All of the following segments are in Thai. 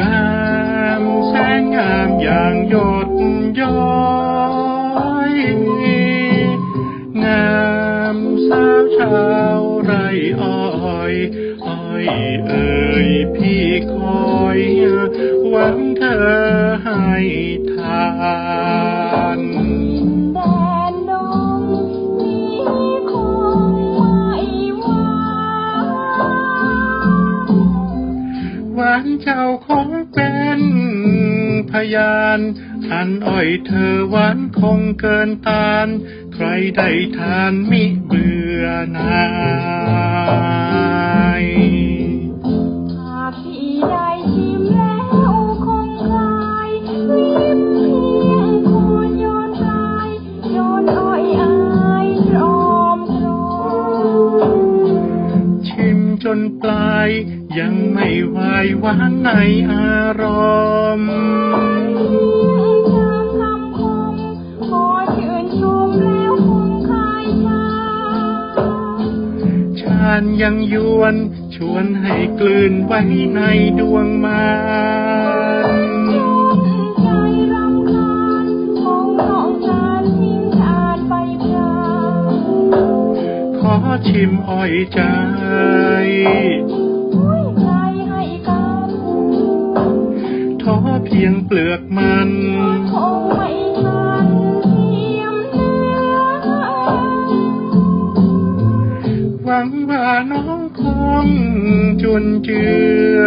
งามแสงงามอย่างหยดยอยงามสาวชาวไรอ้อยอ้อยเอ่ยพี่คอยหวังเธอให้านหวานเจ้าคงเป็นพยานอันอ้อยเธอหวานคงเกินตาน ใครได้ทานมิเบื่อนา นปลาย ยังไม่วายหวานในอารมณ์จากคำคมขอชื่นชมแล้วคงคายชาชาญยังยวนชวนให้กลืนไว้ในดวงมันใจรำคาญคงต้องการทิ้งชาติไปพรางขอชิมอ้อยใจอุ้ยใจให้กัน ท้อเพียงเปลือกมันคงไม่ทันเทียมเนื้อหวังว่าน้องคงจุนเจือ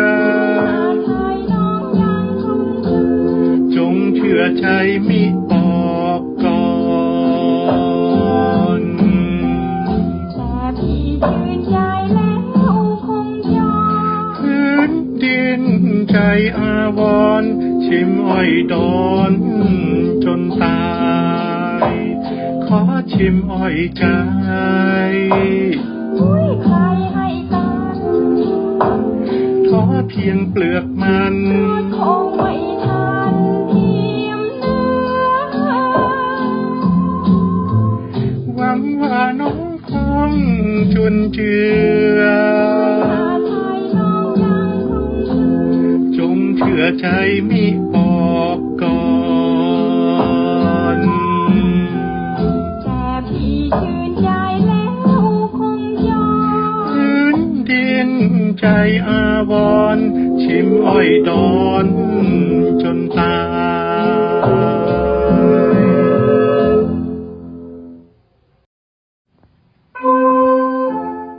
อาไทยน้องยังคงเชื่อจงเชื่อใจมิ ใจอาวรณ์ชิมอ้อยดอนจนตาย ขอชิมอ้อยใจอุ้ยใครให้กันท้อเพียงเปลือกมันคงไม่ทันเทียมเนื้อหวังว่าน้องคงจุนเจือ อใจมิออกก่อนจากที่ชื่นใจแล้วคงยอมพื้นดินใจอาวร ชิมอ้อยดอนจนตา